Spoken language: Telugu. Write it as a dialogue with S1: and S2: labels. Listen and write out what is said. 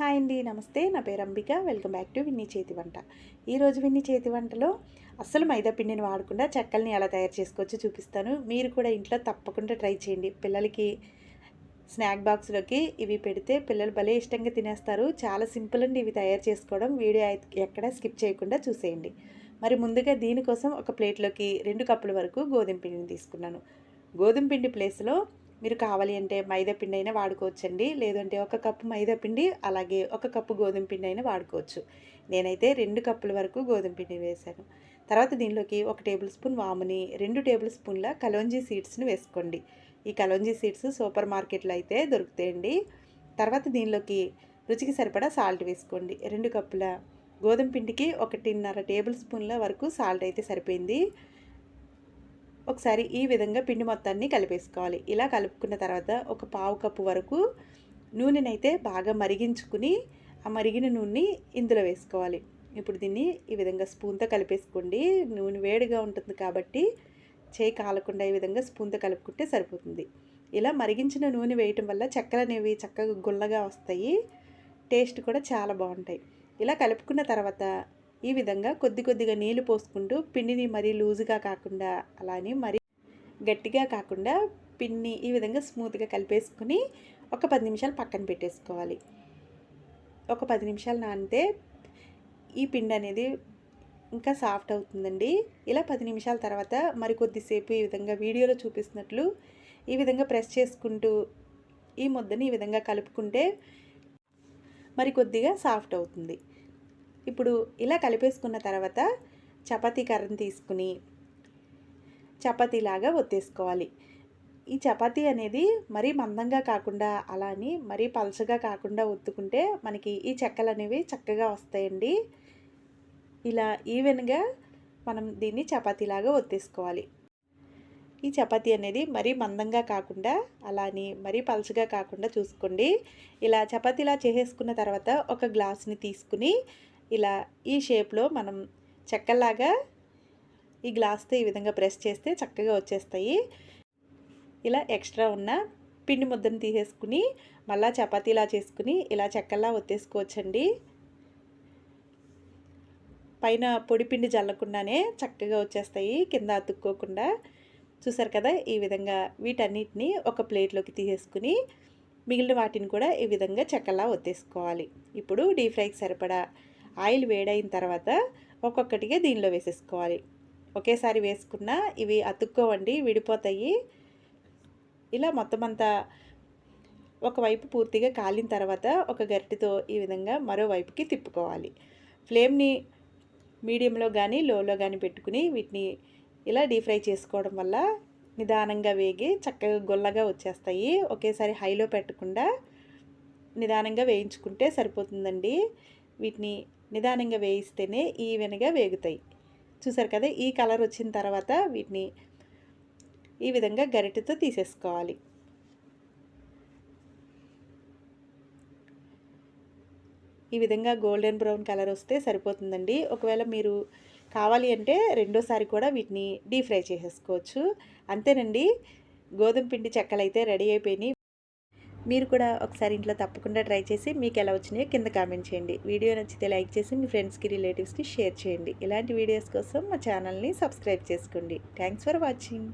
S1: హాయ్ అండి నమస్తే. నా పేరు Ambika. Welcome back to Vinni చేతి వంట. ఈరోజు విన్నీ చేతి వంటలో అస్సలు మైదా పిండిని వాడకుండా చెక్కల్ని ఎలా తయారు చేసుకోవచ్చో చూపిస్తాను. మీరు కూడా ఇంట్లో తప్పకుండా ట్రై చేయండి. పిల్లలకి స్నాక్ బాక్స్లోకి ఇవి పెడితే పిల్లలు భలే ఇష్టంగా తినేస్తారు. చాలా సింపుల్ అండి ఇవి తయారు చేసుకోవడం. వీడియో ఎక్కడ స్కిప్ చేయకుండా చూసేయండి. మరి ముందుగా దీనికోసం ఒక ప్లేట్లోకి రెండు కప్పుల వరకు గోధుమ పిండిని తీసుకున్నాను. గోధుమ పిండి ప్లేస్లో మీరు కావాలి అంటే మైదా పిండి అయినా వాడుకోవచ్చండి. లేదంటే ఒక కప్పు మైదా పిండి అలాగే ఒక కప్పు గోధుమ పిండి అయినా వాడుకోవచ్చు. నేనైతే రెండు కప్పుల వరకు గోధుమ పిండి వేశాను. తర్వాత దీనిలోకి ఒక టేబుల్ స్పూన్ వాముని రెండు టేబుల్ స్పూన్ల కలోంజీ సీడ్స్ని వేసుకోండి. ఈ కలోంజీ సీడ్స్ సూపర్ మార్కెట్లో అయితే దొరుకుతాయండి. తర్వాత దీనిలోకి రుచికి సరిపడా సాల్ట్ వేసుకోండి. రెండు కప్పుల గోధుమ పిండికి ఒకటిన్నర టేబుల్ స్పూన్ల వరకు సాల్ట్ అయితే సరిపోయింది. ఒకసారి ఈ విధంగా పిండి మొత్తాన్ని కలిపేసుకోవాలి. ఇలా కలుపుకున్న తర్వాత ఒక పావు కప్పు వరకు నూనెనైతే బాగా మరిగించుకుని ఆ మరిగిన నూనెని ఇందులో వేసుకోవాలి. ఇప్పుడు దీన్ని ఈ విధంగా స్పూన్తో కలిపేసుకోండి. నూనె వేడిగా ఉంటుంది కాబట్టి చేయి కాలకుండా ఈ విధంగా స్పూన్తో కలుపుకుంటే సరిపోతుంది. ఇలా మరిగించిన నూనె వేయటం వల్ల చక్కెర అనేవి చక్కగా గుల్లగా వస్తాయి. టేస్ట్ కూడా చాలా బాగుంటాయి. ఇలా కలుపుకున్న తర్వాత ఈ విధంగా కొద్ది కొద్దిగా నీళ్ళు పోసుకుంటూ పిండిని మరీ లూజుగా కాకుండా అలానే మరీ గట్టిగా కాకుండా పిండిని ఈ విధంగా స్మూత్గా కలిపేసుకుని ఒక పది నిమిషాలు పక్కన పెట్టేసుకోవాలి. ఒక పది నిమిషాలు నానితే ఈ పిండి అనేది ఇంకా సాఫ్ట్ అవుతుందండి. ఇలా పది నిమిషాల తర్వాత మరి కొద్దిసేపు ఈ విధంగా వీడియోలో చూపిస్తున్నట్లు ఈ విధంగా ప్రెస్ చేసుకుంటూ ఈ ముద్దని ఈ విధంగా కలుపుకుంటే మరి కొద్దిగా సాఫ్ట్ అవుతుంది. ఇప్పుడు ఇలా కలిపేసుకున్న తర్వాత చపాతీ కర్రను తీసుకుని చపాతీలాగా ఒత్తేసుకోవాలి. ఈ చపాతీ అనేది మరీ మందంగా కాకుండా అలా అని మరీ పలచగా కాకుండా ఒత్తుకుంటే మనకి ఈ చెక్కలు అనేవి చక్కగా వస్తాయండి. ఇలా ఈవెన్గా మనం దీన్ని చపాతీలాగా ఒత్తేసుకోవాలి. ఈ చపాతీ అనేది మరీ మందంగా కాకుండా అలా అని మరీ పలచగా కాకుండా చూసుకోండి. ఇలా చపాతీలా చేసేసుకున్న తర్వాత ఒక గ్లాస్ని తీసుకుని ఇలా ఈ షేప్లో మనం చెక్కలాగా ఈ గ్లాస్తో ఈ విధంగా ప్రెస్ చేస్తే చక్కగా వచ్చేస్తాయి. ఇలా ఎక్స్ట్రా ఉన్న పిండి ముద్దను తీసేసుకుని మళ్ళీ చపాతీలా చేసుకుని ఇలా చెక్కల్లా ఒత్తేసుకోవచ్చండి. పైన పొడి పిండి జల్లకుండానే చక్కగా వచ్చేస్తాయి కింద అతుక్కోకుండా. చూసారు కదా ఈ విధంగా వీటన్నిటిని ఒక ప్లేట్లోకి తీసేసుకుని మిగిలిన వాటిని కూడా ఈ విధంగా చెక్కలా ఒత్తేసుకోవాలి. ఇప్పుడు డీప్ ఫ్రైకి సరిపడా ఆయిల్ వేడైన తర్వాత ఒక్కొక్కటిగా దీనిలో వేసేసుకోవాలి. ఒకేసారి వేసుకున్న ఇవి అతుక్కోవండి విడిపోతాయి. ఇలా మొత్తం అంతా ఒకవైపు పూర్తిగా కాలిన తర్వాత ఒక గరిటెతో ఈ విధంగా మరోవైపుకి తిప్పుకోవాలి. ఫ్లేమ్ని మీడియంలో కానీ లోలో కానీ పెట్టుకుని వీటిని ఇలా డీప్ ఫ్రై చేసుకోవడం వల్ల నిదానంగా వేగి చక్కగా గొల్లగా వచ్చేస్తాయి. ఒకేసారి హైలో పెట్టకుండా నిదానంగా వేయించుకుంటే సరిపోతుందండి. వీటిని నిదానంగా వేయిస్తేనే ఈవెన్గా వేగుతాయి. చూసారు కదా ఈ కలర్ వచ్చిన తర్వాత వీటిని ఈ విధంగా గరిటెతో తీసేసుకోవాలి. ఈ విధంగా గోల్డెన్ బ్రౌన్ కలర్ వస్తే సరిపోతుందండి. ఒకవేళ మీరు కావాలి అంటే రెండోసారి కూడా వీటిని డీప్ ఫ్రై చేసేసుకోవచ్చు. అంతేనండి. గోధుమ పిండి చెక్కలు అయితే రెడీ అయిపోయినాయి. మీరు కూడా ఒకసారి ఇంట్లో తప్పకుండా ట్రై చేసి మీకు ఎలా వచ్చినాయో కింద కామెంట్ చేయండి. వీడియో నచ్చితే లైక్ చేసి మీ ఫ్రెండ్స్కి రిలేటివ్స్కి షేర్ చేయండి. ఇలాంటి వీడియోస్ కోసం మా ఛానల్ని సబ్స్క్రైబ్ చేసుకోండి. Thanks for watching.